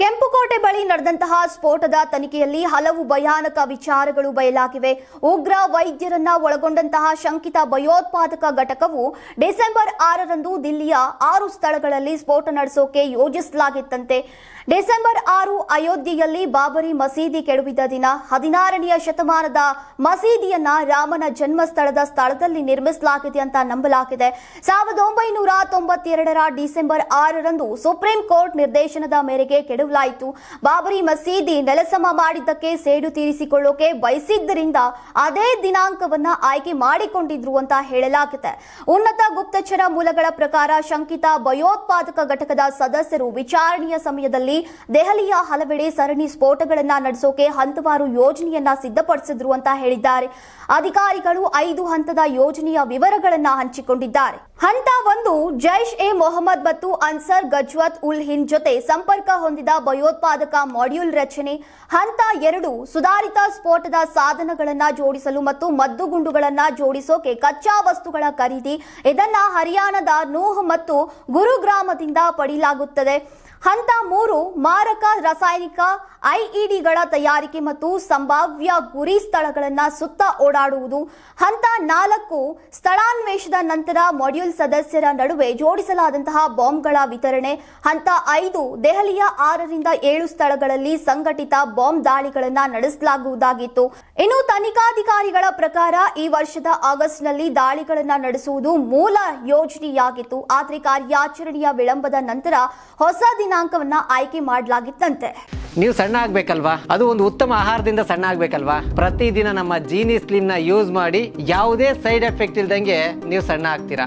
ಕೆಂಪುಕೋಟೆ ಬಳಿ ನಡೆದಂತಹ ಸ್ಫೋಟದ ತನಿಖೆಯಲ್ಲಿ ಹಲವು ಭಯಾನಕ ವಿಚಾರಗಳು ಬಯಲಾಗಿವೆ. ಉಗ್ರ ವೈದ್ಯರನ್ನ ಒಳಗೊಂಡಂತಹ ಶಂಕಿತ ಭಯೋತ್ಪಾದಕ ಘಟಕವು ಡಿಸೆಂಬರ್ ಆರರಂದು ದಿಲ್ಲಿಯ ಆರು ಸ್ಥಳಗಳಲ್ಲಿ ಸ್ಫೋಟ ನಡೆಸೋಕೆ ಯೋಜಿಸಲಾಗಿತ್ತಂತೆ. ಡಿಸೆಂಬರ್ ಆರು ಅಯೋಧ್ಯೆಯಲ್ಲಿ ಬಾಬರಿ ಮಸೀದಿ ಕೆಡವಿದ ದಿನ ಹದಿನಾರನೆಯ ಶತಮಾನದ ಮಸೀದಿಯನ್ನ ರಾಮನ ಜನ್ಮಸ್ಥಳದ ಸ್ಥಳದಲ್ಲಿ ನಿರ್ಮಿಸಲಾಗಿದೆ ಅಂತ ನಂಬಲಾಗಿದೆ. ಸಾವಿರದ ಒಂಬೈನೂರ ತೊಂಬತ್ತೆರಡರ ಡಿಸೆಂಬರ್ ಆರರಂದು ಸುಪ್ರೀಂ ಕೋರ್ಟ್ ನಿರ್ದೇಶನದ ಮೇರೆಗೆ ಕೆಡವಲಾಯಿತು ಬಾಬರಿ ಮಸೀದಿ ನೆಲಸಮ ಮಾಡಿದ್ದಕ್ಕೆ ಸೇಡು ತೀರಿಸಿಕೊಳ್ಳೋಕೆ ಬಯಸಿದ್ದರಿಂದ ಅದೇ ದಿನಾಂಕವನ್ನ ಆಯ್ಕೆ ಮಾಡಿಕೊಂಡಿದ್ರು ಅಂತ ಹೇಳಲಾಗಿದೆ. ಉನ್ನತ ಗುಪ್ತಚರ ಮೂಲಗಳ ಪ್ರಕಾರ ಶಂಕಿತ ಭಯೋತ್ಪಾದಕ ಘಟಕದ ಸದಸ್ಯರು ವಿಚಾರಣೆಯ ಸಮಯದಲ್ಲಿ ದೆಹಲಿಯ ಹಲವೆಡೆ ಸರಣಿ ಸ್ಫೋಟಗಳನ್ನ ನಡೆಸೋಕೆ ಹಂತವಾರು ಯೋಜನೆಯನ್ನ ಸಿದ್ಧಪಡಿಸಿದ್ರು ಅಂತ ಹೇಳಿದ್ದಾರೆ. ಅಧಿಕಾರಿಗಳು ಐದು ಹಂತದ ಯೋಜನೆಯ ವಿವರಗಳನ್ನ ಹಂಚಿಕೊಂಡಿದ್ದಾರೆ. ಹಂತ ಒಂದು, ಜೈಷ್ ಎ ಮೊಹಮ್ಮದ್ ಮತ್ತು ಅನ್ಸರ್ ಗಜ್ವತ್ ಉಲ್ ಹಿಂದ್ ಜೊತೆ ಸಂಪರ್ಕ ಹೊಂದಿದ ಭಯೋತ್ಪಾದಕ ಮಾಡ್ಯೂಲ್ ರಚನೆ. ಹಂತ ಎರಡು, ಸುಧಾರಿತ ಸ್ಫೋಟದ ಸಾಧನಗಳನ್ನು ಜೋಡಿಸಲು ಮತ್ತು ಮದ್ದುಗುಂಡುಗಳನ್ನು ಜೋಡಿಸೋಕೆ ಕಚ್ಚಾ ವಸ್ತುಗಳ ಖರೀದಿ. ಇದನ್ನ ಹರಿಯಾಣದ ನೂಹ್ ಮತ್ತು ಗುರುಗ್ರಾಮದಿಂದ ಪಡೆಯಲಾಗುತ್ತದೆ. ಹಂತ ಮೂರು, ಮಾರಕ ರಾಸಾಯನಿಕ ಐಇಡಿಗಳ ತಯಾರಿಕೆ ಮತ್ತು ಸಂಭಾವ್ಯ ಗುರಿ ಸ್ಥಳಗಳನ್ನು ಸುತ್ತ ಓಡಾಡುವುದು. ಹಂತ ನಾಲ್ಕು, ಸ್ಥಳಾನ್ವೇಷದ ನಂತರ ಮಾಡ್ಯೂಲ್ ಸದಸ್ಯರ ನಡುವೆ ಜೋಡಿಸಲಾದಂತಹ ಬಾಂಬ್ಗಳ ವಿತರಣೆ. ಹಂತ ಐದು, ದೆಹಲಿಯ ಆರರಿಂದ ಏಳು ಸ್ಥಳಗಳಲ್ಲಿ ಸಂಘಟಿತ ಬಾಂಬ್ ದಾಳಿಗಳನ್ನ ನಡೆಸಲಾಗುವುದಾಗಿತ್ತು. ಇನ್ನು ತನಿಖಾಧಿಕಾರಿಗಳ ಪ್ರಕಾರ ಈ ವರ್ಷದ ಆಗಸ್ಟ್ನಲ್ಲಿ ದಾಳಿಗಳನ್ನ ನಡೆಸುವುದು ಮೂಲ ಯೋಜನೆಯಾಗಿತ್ತು. ಆದರೆ ಕಾರ್ಯಾಚರಣೆಯ ವಿಳಂಬದ ನಂತರ ಹೊಸ ದಿನಾಂಕವನ್ನ ಆಯ್ಕೆ ಮಾಡಲಾಗಿತ್ತಂತೆ. ನೀವು ಸಣ್ಣ ಆಗ್ಬೇಕಲ್ವಾ? ಅದು ಒಂದು ಉತ್ತಮ ಆಹಾರದಿಂದ ಸಣ್ಣ ಆಗ್ಬೇಕಲ್ವಾ? ಪ್ರತಿದಿನ ನಮ್ಮ ಜೀನಿ ಸ್ಲಿಮ್ನ ಯೂಸ್ ಮಾಡಿ ಯಾವುದೇ ಸೈಡ್ ಎಫೆಕ್ಟ್ ಇಲ್ದಂಗೆ ನೀವು ಸಣ್ಣ ಆಗ್ತೀರಾ?